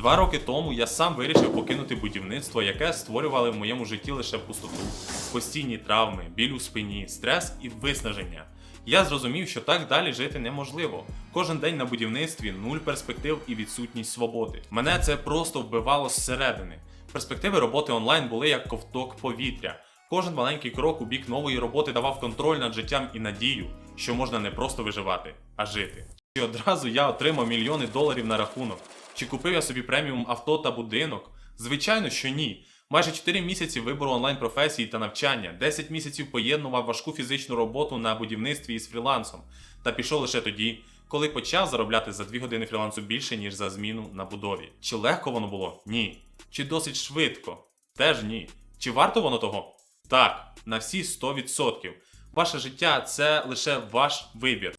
Два роки тому я сам вирішив покинути будівництво, яке створювали в моєму житті лише пустоту, постійні травми, біль у спині, стрес і виснаження. Я зрозумів, що так далі жити неможливо. Кожен день на будівництві нуль перспектив і відсутність свободи. Мене це просто вбивало зсередини. Перспективи роботи онлайн були як ковток повітря. Кожен маленький крок у бік нової роботи давав контроль над життям і надію, що можна не просто виживати, а жити. І одразу я отримав мільйони доларів на рахунок. Чи купив я собі преміум авто та будинок? Звичайно, що ні. Майже 4 місяці вибору онлайн професії та навчання, 10 місяців поєднував важку фізичну роботу на будівництві із фрілансом. Та пішов лише тоді, коли почав заробляти за 2 години фрілансу більше, ніж за зміну на будові. Чи легко воно було? Ні. Чи досить швидко? Теж ні. Чи варто воно того? Так, на всі 100%. Ваше життя це лише ваш вибір.